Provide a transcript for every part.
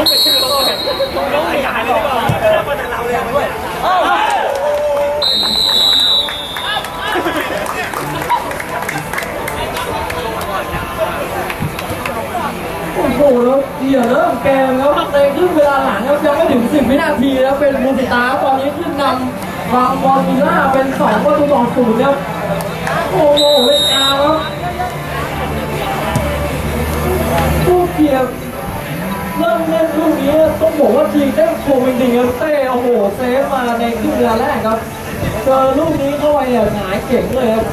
โอ้โหแล้วเดี๋ยวเริ่มเกมแล้วในครึ่งเวลาหลังครับยังไม่ถึง10วินาทีแล้วเป็นมูสิตาตอนนี้ขึ้นนำบางบอลมิล่าเป็น2ประตูต่อศูนย์ครับโอ้โหเล่นอาครับผู้เกียบ เริ่มเล่นลูกนี้ต้องบอกว่าทีมได้โคมจริงๆครับเต้โอ้โหเซฟมาในครึ่งเวลาแรกครับเจอลูกนี้เข้าไปเนี่ยหงายเก่งเลยครับ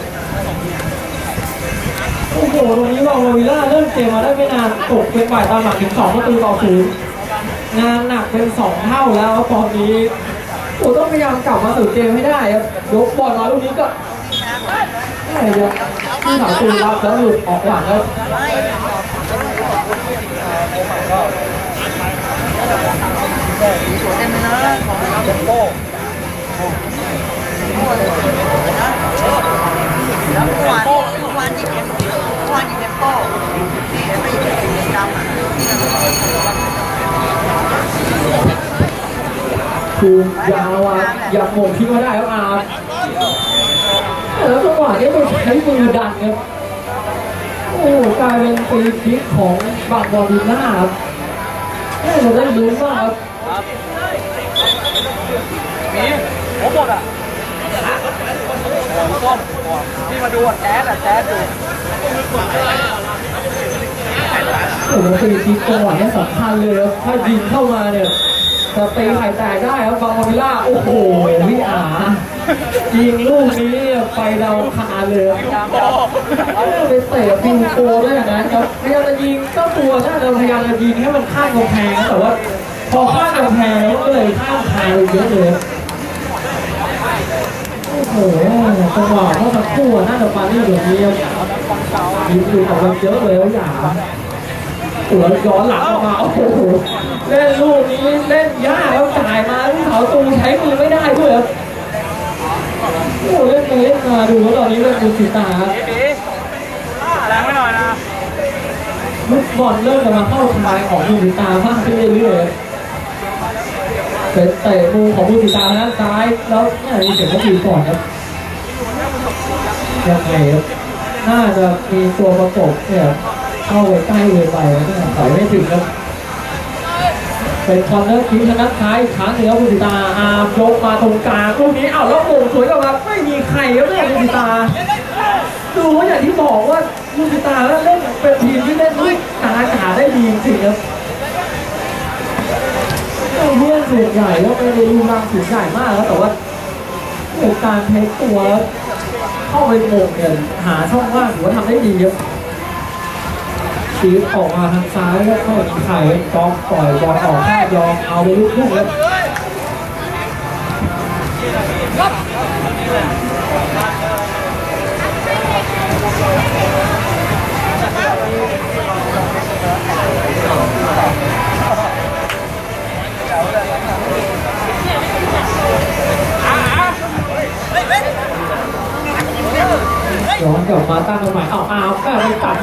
โอ้โหตรงนี้วาวิลล่าเริ่มเกมมาได้ไม่นานตกเป็นฝ่ายตามหลังถึง2ประตูต่อศูนย์งานหนักเป็น2เท่าแล้วตอนนี้โอ้ต้องพยายามกลับมาสู่เกมให้ได้ครับยกบอลมาลูกนี้ก็ไม่เดียวที่สามตูรับแล้วหลุดออกหลังครับ แล้วเมื่อวานเมื่อวานยิงเอ็มเมื่อวานยิงเอ็มโป้ที่เอ็มไม่ยิงสีดำอะคือยาวอะอยากโมงทิ้งมาได้ครับอาร์แล้วจังหวะนี้ไปใช้มือดันครับโอ้โหกลายเป็นฟรีคิกของบางบอลวิลล่าครับให้เราได้ลุ้นมากครับ มีผมหมดอะส้มที่มาดูอะแจ๊ดอะแจ๊ดดูโอ้โหฟรีคิกจังหวะนี้สำคัญเลยครับถ้ายิงเข้ามาเนี่ยจะตีไข่แตกได้ครับบางอวิล่าโอ้โหวิอายิงลูกนี้ไปดาวคาเลยครับไปเตะปิงโกด้วยอย่างนั้นครับพยายามจะยิงเจ้าตัวน่าจะพยายามจะยิงให้มันข้ามกำแพงแต่ว่า พอข้ามกำแพงแล้วก็เลยข้ามคานไปเยอะเลยโอ้โหจังหวะเมื่อสักครู่อะน่าจะปานี่แบบนี้ครับยิงดูออกมาเยอะเลยว่าอย่าตัวย้อนหลังออกมาโอ้โหเล่นลูกนี้เล่นยากแล้วจ่ายมาที่เขาตูใช้มือไม่ได้ด้วยครับโอ้โหเล่นไปเล่นมาดูว่าตอนนี้เล่นดูสีตาครับปีแรงไม่หน่อยนะลูกบอลเริ่มจะมาเข้าทางของมูสิตามากขึ้นเรื่อยๆ เป็นเตะมุมของมูสิตานะซ้ายแล้วน่าจะมีเสียงเขาตีก่อนครับยังไงครับน่าจะมีตัวประกบเนี่ยเข้าไปใกล้เลยไปนะเนี่ยใส่ไม่ถึงครับเป็นคอนเนอร์คิกทางด้านซ้ายครั้งหนึ่งครับมูสิตาอาร์มยกมาตรงกลางลูกนี้อ้าวแล้วโมงสวยกับครับไม่มีใครครับเนี่ยมูสิตา ดูว่าอย่างที่บอกว่าลูกตาแล้วเล่นเป็นทีมที่เล่นด้วยตาขาได้ดีจริงครับ เพื่อนส่วนใหญ่ก็ไม่ได้รูรังสูงใหญ่มากแล้วแต่ว่าเรื่อการเทคตัวเข้าไปโมงเนี่ยหาช่องว่างถือว่าทำได้ดีครับชีฟออกมาทางซ้ายแล้วไม่มีใครจอมปล่อยบอลออกแค่ยอมเอาไปลูกทุ่งครับ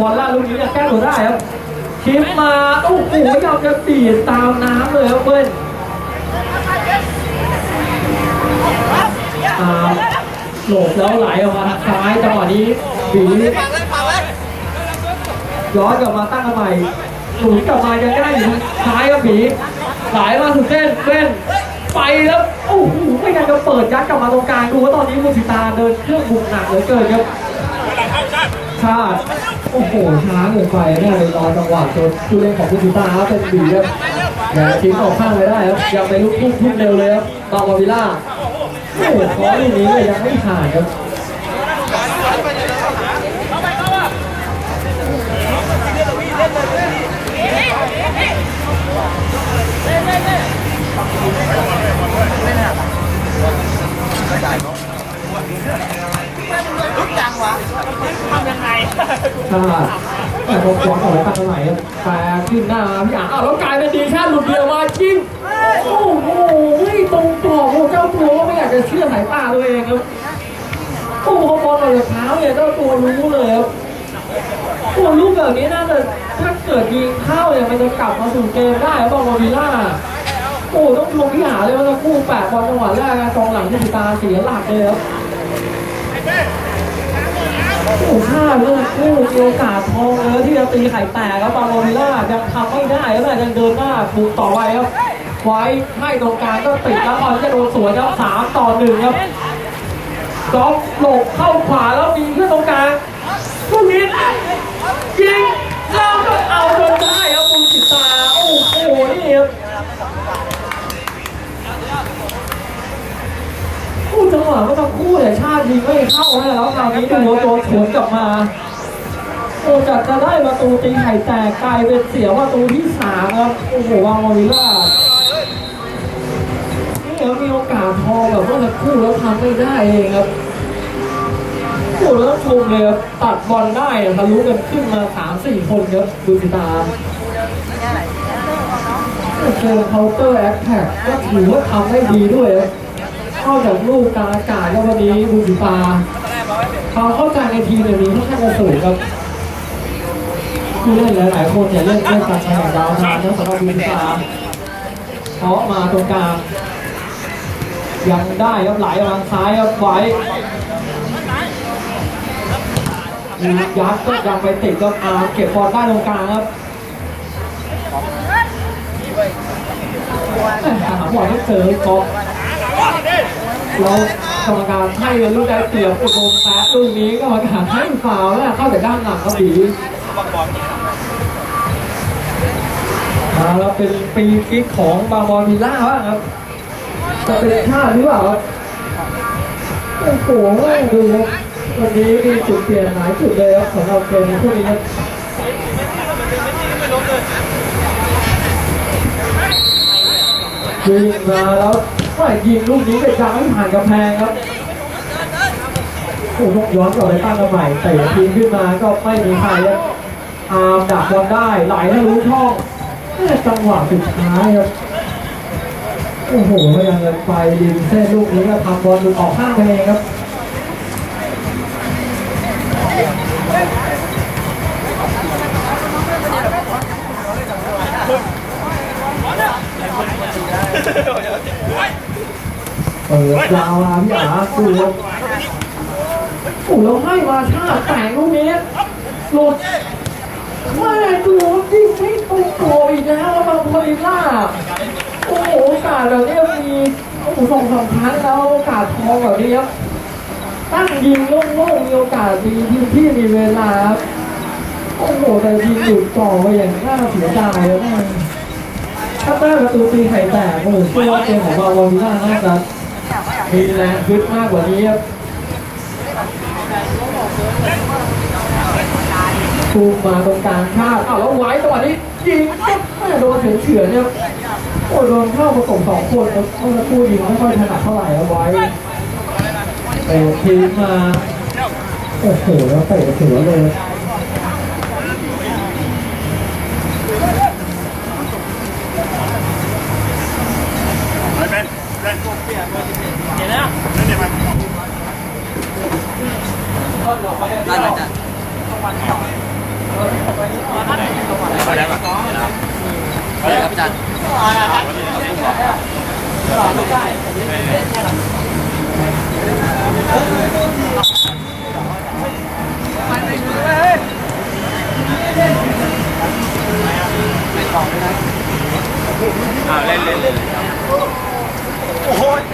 บอลล่าลูกนี้จะแก้ตัวได้ครับชิปมาโอ้โหยอมจะตีดตามน้ำเลยครับเบิ้ลอาโหลบแล้วไหลออกมาทางซ้ายจังหวะนี้บีย้อนกลับมาตั้งใหม่หนุนกลับมายังได้อยู่ท้ายครับบีไหลมาสุดเส้นเส้นไปแล้วโอ้โหไม่ยังจะเปิดยัดกลับมาตรงกลางดูว่าตอนนี้มูสิตาเดินเครื่องบุกหนักเหลือเกินครับ ชาติ โอ้โห ช้าเกินไปแน่เลยรอจังหวะจนผู้เล่นของคุณติตาครับเป็นดีครับแหมทิ้งออกข้างไปได้ครับ ยังไปลุกทุ่งเร็วเลยครับตอมาวิลล่าโอ้โหขอลูกนี้เลยยังไม่ผ่านครับ แต่พอฟองออกไปตั้งตรงไหนแปรขึ้นหน้าพี่อ่างอ้าวแล้วกลายเป็นดีชาติหลุดเดียวมาจริงโอ้โหไม่ตรงกรอโอ้เจ้าตัวก็ไม่อยากจะเชื่อสายตาตัวเองครับโอ้โหบอลออกจากเท้าเนี่ยเจ้าตัวรู้เลยครับโอ้ลูกแบบนี้น่าจะถ้าเกิดยิงเข้าเนี่ยมันจะกลับมาสู่เกมได้ครับบอลมาวิลล่าเลยว่าจะคู่แปดบอลจังหวะแรกกองหลังที่ติตาเสียหลักเลยครับ โอ้โหห้าเลือกคู่มีโอกาสทองเลยที่จะตีไข่แตกครับบาโลนิล่ายังทำไม่ได้แล้วนะยังเดินหน้าบุกต่อไปครับไว้ให้ตรงกลางก็ติดแล้วบอจะโดนสวนครับสามต่อหนึ่งครับกอล์ฟหลบเข้าขวาแล้วมีขึ้นตรงกลางลูกนี้ยิงแล้วก็เอาจนได้ครับคุณสิตาโอ้โหนี่ครับ คู่จังหวะก็ต้องคู่แต่ชาติยิงไม่เข้านะแล้วคราวนี้ดูว่าตัวสวนกลับมาโอ้จัดจะได้ประตูตีไข่แตกกลายเป็นเสียประตูที่สามครับโอ้โหวางวาวิลล่านี่ครับมีโอกาสทองแบบเมื่อสักครู่แล้วทำไม่ได้เองครับโอ้แล้วชมเลยครับตัดบอลได้ทะลุกันขึ้นมาสามสี่คนครับดูสิตาเจอเคาน์เตอร์แอคแท็กก็ถือว่าทำได้ดีด้วยครับ นอกจากลูกกลางอากาศแล้ววันนี้ดูสิตาความเข้าใจในทีมเนี่ยมีค่อนข้างจะสูงครับผู้เล่นหลาย ๆ คนเนี่ยเล่นเล่นกันมาอย่างยาวนานนะสำหรับดูสิตาเพราะมาตรงกลางยังได้ครับไหลมาทางซ้ายครับไว้มียัดก็ยังไปติดก็อาเก็บบอลได้ตรงกลางครับแม่หาบอลไม่เจอกอล์ฟ แล้วกรรมการให้ลูกได้เปรียบอุดมแป๊ะลูกนี้กรรมการให้ฟาวแล้วเข้าจากด้านหลังครับบีมาแล้วเป็นปีกิ๊กของบางบอลวิล่าบ้างครับจะเป็นท่าหรือเปล่าโอ้โหดูครับวันนี้มีจุดเปลี่ยนหลายจุดเลยครับสำหรับเกมในช่นี้ครับยิงมาแล้ว ว่ายิงลูกนี้ไปจังไม่ผ่านกำแพงครับโอ้ต้องย้อนกลับไปตั้งกันใหม่เตะทีมขึ้นมาก็ไม่มีใครครับอาร์มดักบอลได้ไหลทะลุช่องจังหวะสุดท้ายครับโอ้โหพยายามจะไปยิงเส้นลูกนี้ก็ทำบอลหลุดออกข้างไปเองครับ ปิดยาวมาพี่อาดูแล้วโอ้แล้วให้มาชาติแต่งลูกนี้หลุดไม่ดูยิงไม่ตรงตัวอีกแล้วมาพลิล่าโอ้โหโอกาสแบบนี้มีโอ้โหสองสามครั้งแล้วโอกาสทองแบบนี้ครับตั้งยิงโล่งๆมีโอกาสมีทีมที่มีเวลาโอ้โหแต่ยิงหยุดต่อไปอย่างน่าเสียดายแล้วนะถ้าได้ประตูตีไข่แตกโอ้โหเชื่อว่าเกมของบาวาวิล่าน่าจะ มีแรงขึ้นมากกว่านี้ครับตูมมาตรงกลางข้าวอ้าวแล้วไว้จังหวะนี้ยิงปุ๊บแม่โดนเฉือนเฉือนเนี่ยโอ้ยโดนเข้าผสมสองคนแล้วเมื่อสักครู่ยิงไม่ค่อยถนัดเท่าไหร่เอาไว้เตะทีมมาโอ้โหแล้วเตะสวยเลย ได้ไหมจ๊ะไปครับพี่จันโอ้โหยิงโดนปุ๊บตั้งรับหน่อยเว้ยไม่ต้องดั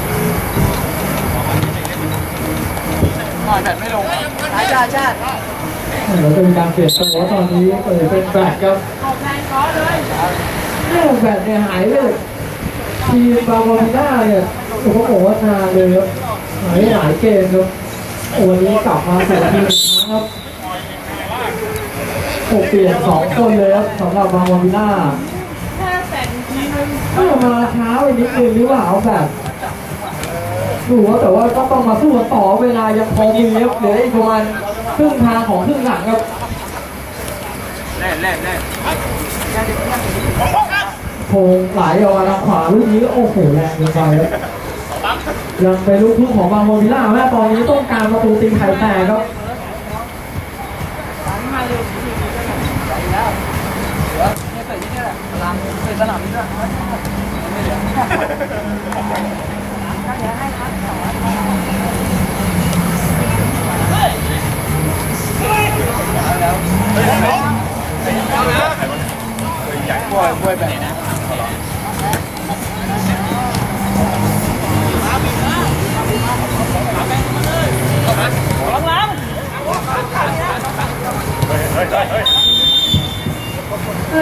อยแบตไม่ลงชาติชาติชาติแล้วจะมีการเปลี่ยนตัวตอนนี้เออเป็นแบตครับแม่แบตเนี่ยหายไปเลยทีมบาบอลิน่าเนี่ยผมก็บอกว่านานเลยครับหายหลายเกมครับโอ้วันนี้กลับมาสู่ทีมอีกครั้งครับโอ้เปลี่ยนสองคนเลยครับสำหรับบาบอลิน่าน่าจะมาช้าไปนิดนึงหรือเปล่าแบบ ดูว่าแต่ว่าก็ต้องมาสู้กันต่อเวลายังพอมีครับเหลืออีกประมาณครึ่งทางของครึ่งหลังครับแล่นแล่นแล่นโพงไหลออกมาทางขวาลูกนี้โอ้โหแรงเกินไปครับยังเป็นลูกทุ่งของบางโมวิลล่าแม่ตอนนี้ต้องการประตูตีไข่แตกครับป่วยป่วยแบบนะแม่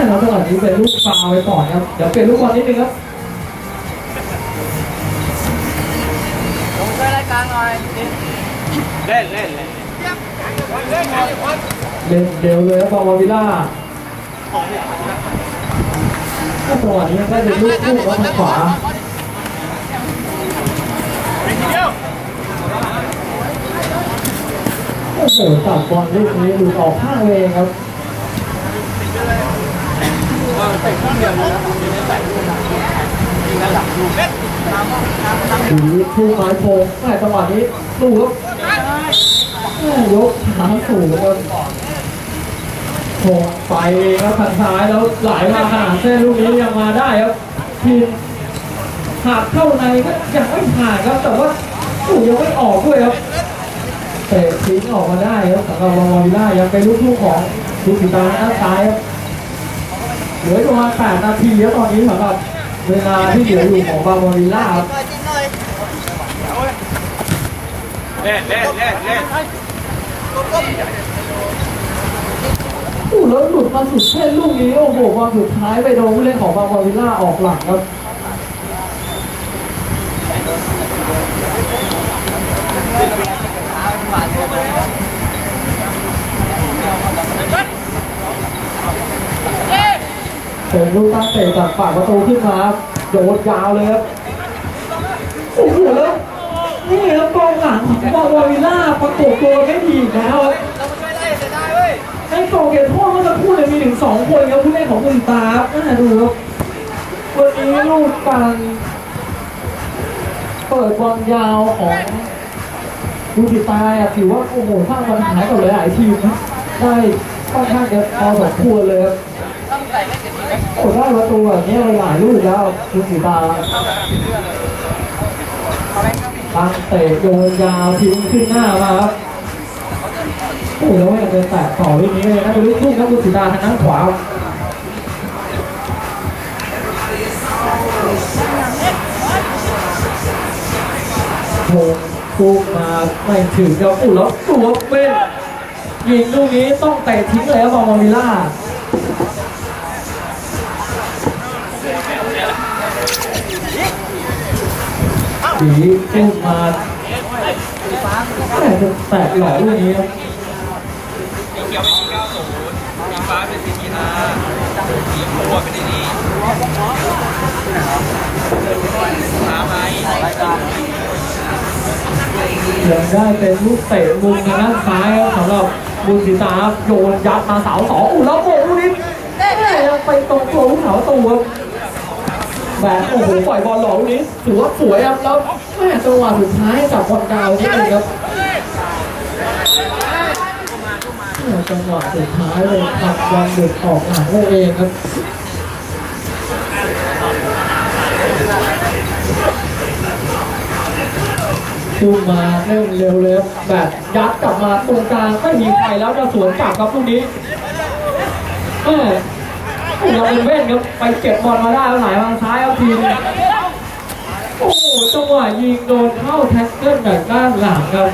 แล้วจังหวะนี้เป็นลูกฟาวล์ไปก่อนครับ เดี๋ยวเปลี่ยนลูกบอลนิดนึงครับ เล่นเล่นเล่นเล่นเร็วเลยครับบอลวิล่าถ้าจังหวะนี้ยังได้เป็นลูกคู่ครับทางขวาเป็นทีเดียวโอ้โหตัดบอลลูกนี้หลุดออกข้างเลนครับดูลูกคู่ไม้โพงแม่จังหวะนี้ดูครับ ยกขาสูงครับโพงไปเองครับทางซ้ายแล้วไหลมาขนาดเส้นลูกนี้ยังมาได้ครับทีมหากเข้าในก็ยังไม่ผ่านครับ แต่ว่าถูยังไม่ออกด้วยครับเตะทิ้งออกมาได้ครับสำหรับวอลวิลล่ายังเป็นลูกทุ่งของดูสีตาด้าซ้ายครับเหลือประมาณ8นาทีแล้วตอนนี้สำหรับเวลาที่เหลืออยู่ของบาวอลวิล่าครับหน่อริงหน่อยเล่นเล่นเล่นเล่น อู้แล้วหลุดมาสุดเส้นลูกนี้โอ้โหบอลสุดท้ายไปโดนผู้เล่นของบาวอลวิลล่าออกหลังครับเป็นลูกตั้งเตะจากปากประตูขึ้นมาครับโยนยาวเลยครับโอ้โหแล้วนี่ครับกองหลังของบาวอลวิลล่า ประกบตัวไม่ดีอีกแล้วครับเราช่วยได้เสียดายเว้ยไอ้กองเกียรติพ่อเมื่อสักครู่เลยมีถึงสองคนครับผู้เล่นของคุณตาครับน่าดูครับวันนี้ลูกการเปิดบอลยาวของดูสิตายอะถือว่าโอ้โหสร้างปัญหากับหลายๆทีมนะได้ค่อนข้างจะพอสมควรเลยครับต้องใส่ไม่เจ็บไหมโอ้ได้ประตูแบบนี้หลายลูกแล้วดูสิตา ตั้งเตะโยนยาวทิ้งขึ้นหน้ามาครับโอ้แล้วยังจะแตะต่อลูกนี้เลยนะเป็นลูกทุ่งครับดูสิตาทางด้านขวาโผล่ปุ๊บมาไม่ถึงครับอู้แล้วตัวเป็นยิงลูกนี้ต้องเตะทิ้งเลยครับบอลมาวิล่า ดีปุ๊บมาแต่แตะหล่อลูกนี้ครับสีเขียวเป็นสีเก้าศูนย์สีฟ้าเป็นสีทีอาสีขวเป็นสีนี้ฟ้าไหมยังได้เป็นลูกเตะมุมทางด้านซ้ายครับสำหรับบุญศรีตาโยนยัดมาเสาสองอู้แล้วโบลูกนี้ไปตรงตัวลูกเสาประตูครับ แบบโอ้โหปล่อยบอลหล่อลูกนี้ถือว่าสวยครับแล้วแม่จังหวะสุดท้ายจับบอลดาวนิดนึงครับจังหวะสุดท้ายเลยขับบอลเด็กออกหลังได้เองครับพุ่งมาเร่งเร็วเลยครับแบบยัดกลับมาตรงกลางไม่มีใครแล้วจะสวนกลับครับลูกนี้แม่ เราเป็นเว้นครับไปเก็บบอลมาได้แล้วไหลมางซ้ายเอาทีมโอ้โหจังหวะยิงโดนเข้าแท็กเกิลจากด้านหลังครับ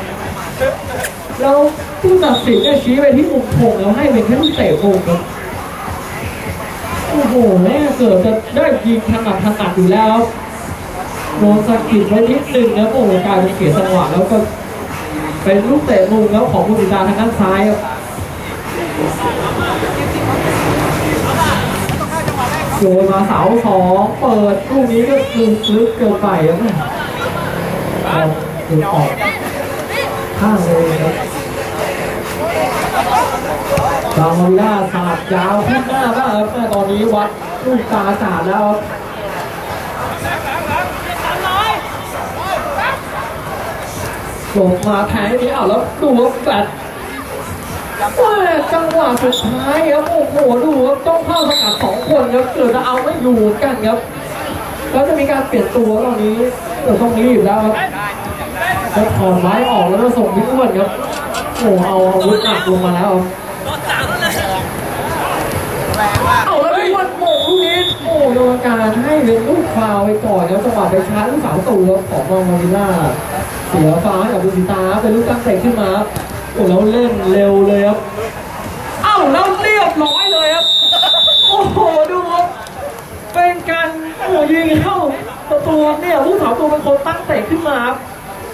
แล้วผู้ตัดสินเนี่ยชี้ไปที่มุมธงแล้วให้เป็นแค่ลูกเตะมุมครับโอ้โหแม่เกิดจะได้ยิงถนัดถนัดอยู่แล้วโดนสะกิดไว้นิดนึงนะโอ้โหกลายเป็นเสียจังหวะแล้วก็เป็นลูกเตะมุมแล้วของบุรีรัมย์ทางด้านซ้ายครับ โยนมาเสาสองเปิดลูกนี้ก็ลึกลึกเกินไปครับแม่ดูออกข้างเลยครับบางมาวิล่าสาดยาวขึ้นหน้ามากครับแม่ตอนนี้วัดลูกตาสาดแล้วครับลงมาแทงนี้อ้าวแล้วดูว่าแฟด ว่จังหวะสุดท้ายครับโอ้โหดูครับต้องเข้าสกัดสองคนครับเกิดจะเอาไม่อยู่กันครับแล้วจะมีการเปลี่ยนตัวตอนนี้เออต้องรีบแล้วครับแล้วถอนไม้ออกแล้วก็ส่งพี่อ้วนครับโอ้เอาอาวุธหนักลงมาแล้วครับแรงมาเอาแล้วพี่อ้วนโมงลูกนี้โอ้โดนการให้เป็นลูกฟาวไปก่อนครับจังหวะไปชาร์จลูกสาวตัวของมองมาวิล่าเสียฟ้ากับบุญตาเป็นลูกตั้งเตะขึ้นมา โอ้แล้วเล่นเร็วเลยครับเอ้าแล้วเรียบร้อยเลยครับ โอ้โหดูครับเป็นการโอ้ยิงเข้าประตูเนี่ยผู้สาวตัวเป็นคนตั้งเตะขึ้นมาครับ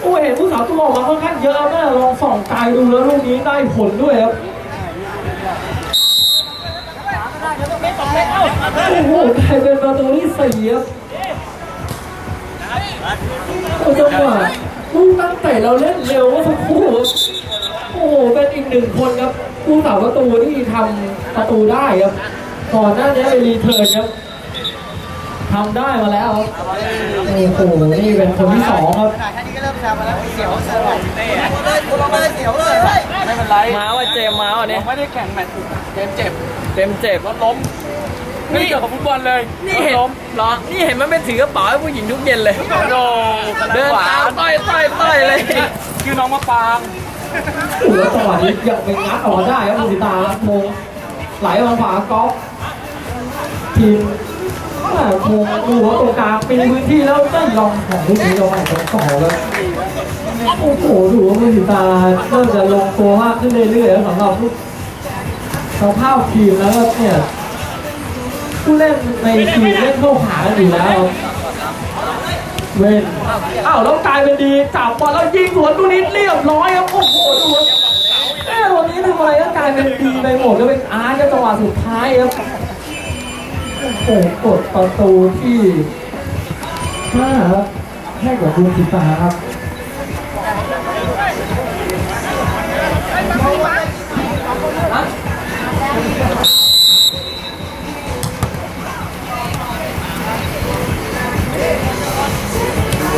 โอ้เห็นผู้สาวตัวออกมาค่อนข้างเยอะแม่ลองส่องไกลดูแล้วลูกนี้ได้ผลด้วยครับโอ้โหกลายเป็นประตูที่สี่ครับโอ้จังหวะลูกตั้งเตะเราเล่นเร็วเมื่อสักครู่ครับ หเป็นอีกหนึ่งคนครับผู้สาวประตูที่ทำประตูได้ครับก่อนหน้านี้ไปรีเทิร์นครับทำได้มาแล้วครับโอ้โหนี่เป็นคนที่สองครับขนาดแค่นี้ก็เริ่มแซวมาแล้วเสียวเสียวเลยคุณลงมาเสียวเลยไม่เป็นไรมาว่าเจมมาว่ะเนี่ยไม่ได้แข่งแมตช์เกมเจ็บเต็มเจ็บรถล้มไม่เกี่ยวกับฟุตบอลเลยนี่เห็นเหรอ นี่เห็นมันไปถือกระเป๋าให้ผู้หญิงทุกเย็นเลย โดเดินตามต้อยต้อยต้อยเลย คือน้องมะปาง โอ้โหแล้วจังหวะนี้ยังเป็นงัดออกมาได้ครับมุสิตาโมงไหลมาขวาก๊อฟทีมแม่โมงดูว่าตรงกลางปีพื้นที่แล้วได้ลองของลูกนี้เราใหม่ต่อแล้วโอ้โหดูว่ามุสิตาเริ่มจะลงตัวมากขึ้นเรื่อยๆแล้วสำหรับลูกสภาพทีมแล้วเนี่ยผู้เล่นในทีมเล่นเข้าขากันอยู่แล้ว เว้นอ้าวแล้วกลายเป็นดีจับบอลแล้วยิงสวนตูนิดเรียบร้อยครับโอ้โหดูครับแม่วันนี้ทำอะไรก็กลายเป็นดีไปหมดแล้วเป็นอาร์ตก็จังหวะสุดท้ายครับโอ้โหกดประตูที่ห้าครับให้กับดูสิตาครับ เ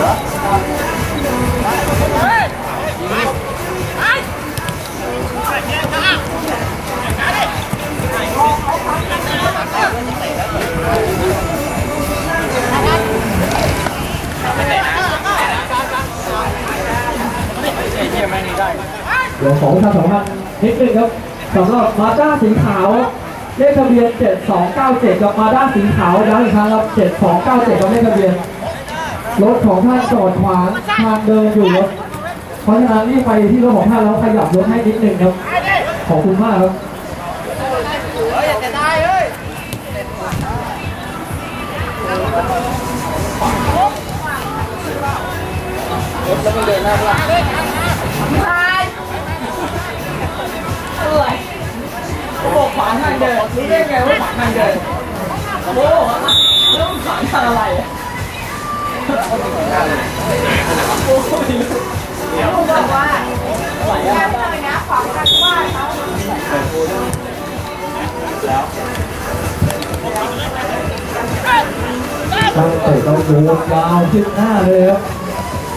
ดี๋ยวขอประชาสัมพันนิดนึงครับสำหรับมาด้าสีขาวเลขทะเบียน 7297กับมาด้าสีขาวย้ำอีกครั้งครับ 7297กับเลขทะเบียน รถของท่านจอดขวางทางเดินอยู่รับเพราะฉะนั้นรีบไปที่รถของท่านแล้วขยับรถให้นิดนึงครับ ขอบคุณมากครับเฮ้ยอยากจะได้เฮ้ยบอกขวางทางเดินรู้ได้ไงว่าขวางทางเดินโอ้โหเรื่องขวางทางอะไร อะตั้งเตะต้องดูยาวขึ้นหน้าเลยครับ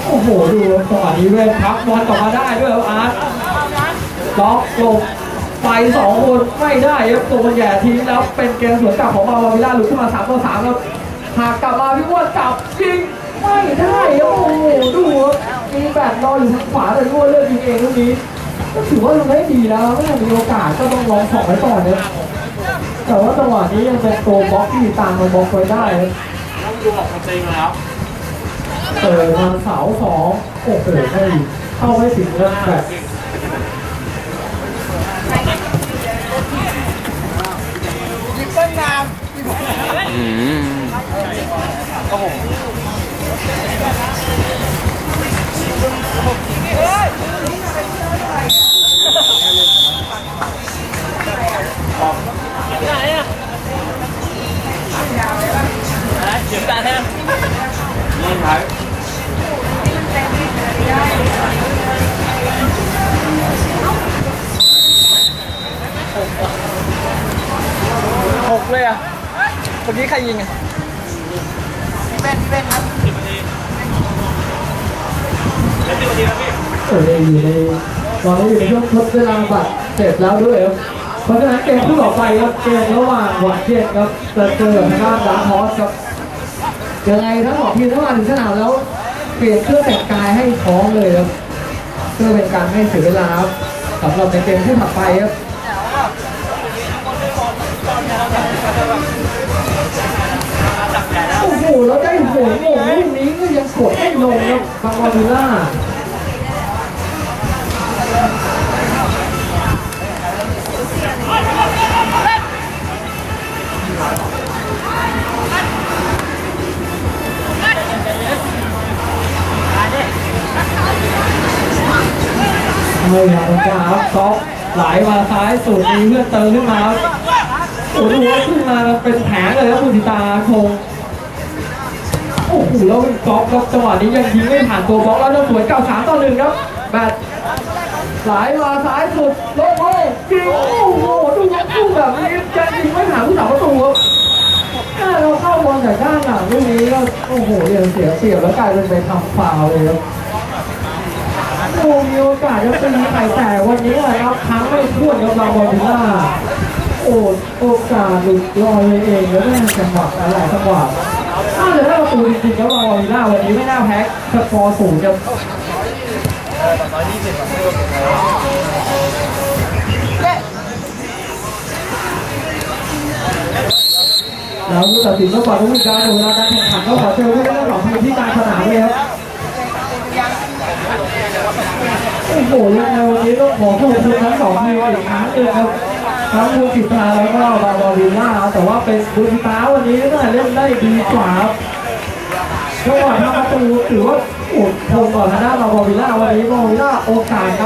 โอ้โห ดูจังหวะนี้เว้ยพักบอลกลับมาได้ด้วยครับอาร์ตล็อกลงไปสองคนไม่ได้ครับตัวมันแย่ทิ้งแล้วเป็นเกมสวนกลับของมาบาวิล่าหลุดขึ้นมาสามต่อสามแล้วหากกลับมาพี่อ้วนจับยิง ไม่ได้โอ้โหดูมีแบตรออยู่ทางขวาแต่พี่วเลือกยิงเองลูกนี้ ก็ถือว่าทำได้ดีแล้วไม่ได้มีโอกาสก็ต้องลองสองไว้ก่อนเนี่ยแต่ว่าจังหวะนี้ยังเป็นตัวบล็อกที่ตามมาบล็อกไว้ได้ต้องดูออกมาจริงแล้วเปิดมาเสาสองโอ้โหไม่เข้าไม่ถึงเรื่องแบบยิงเส้นงามนี่ค หกเลยอะเมื่อกี้ใครยิงอะ พี่เบ้นพี่เบ้นครับเอออยู่ในตอนนี้อยู่ในช่วงทดเวลาบัตรเสร็จแล้วด้วยครับเพราะฉะนั้นเกมคู่ต่อไปครับเกมระหว่างหวานเย็นครับจะเจอกับทางด้านดาร์คฮอสครับยังไงทั้งสองทีมถ้ามาถึงสนามแล้วเปลี่ยนเครื่องแต่งกายให้พร้อมเลยครับเพื่อเป็นการไม่เสียเวลาครับสำหรับในเกมที่ถัดไปครับ แล้วได้หัวโง่ลูกนี้ก็ยังกดไม่ลงครับบางวาวิล่าไม่อยากตรงกลางครับก๊อฟไหลมาซ้ายสุดมีเพื่อนเติมขึ้นมาครับโอ้โหดูว่าขึ้นมาเป็นแผงเลยครับคุณสิตาคง หแล้วก๊อฟครับจังหวะนี้ยังยิงไม่ผ่านตัวบล็อกแล้วจะสวนเก่าสามต่อหนึ่งครับแบตไหลมาซ้ายสุดโล่งโล่งยิงโอ้โหดูว่าลูกแบบนี้จะยิงไม่ผ่านผู้สาวประตูครับถ้าเราเข้าบอลจากด้านหลังลูกนี้ก็โอ้โหเดี๋ยวเสียเปรียแล้วกลายเป็นไปทำฟาวเลยครับโอ้มีโอกาสจะตีไข่แต่วันนี้อะครับทั้งไม่ท้วกับเราบอลล่าโอ้โอกาสหลุดลอยเองแล้วได้จังหวะอะไรจังหวะ ถ้าจะได้ประตูจริงๆแล้วเราบอลวิลล่าวันนี้ไม่น่าแพ้สกอร์สูงครับแล้วผู้ตัดสินก็บอกว่ามีการหมดเวลาการแข่งขันก็ขอเชิญผู้เล่นทั้งสองทีมที่การสนามเลยครับโอ้โหยังไงวันนี้ต้องขอขอบคุณทั้งสองทีมอีกครั้งหนึงครับ ทั้งบูกิตาแล้วก็บาบาวิล่าแต่ว่าเป็นบูกิตาวันนี้น่าเล่นได้ดีกว่าครับจังหวะทำประตูถือว่าโอดทนก่อนทางด้านบาบาวิล่าวันนี้บาบาวิลล่าโอกาสครับ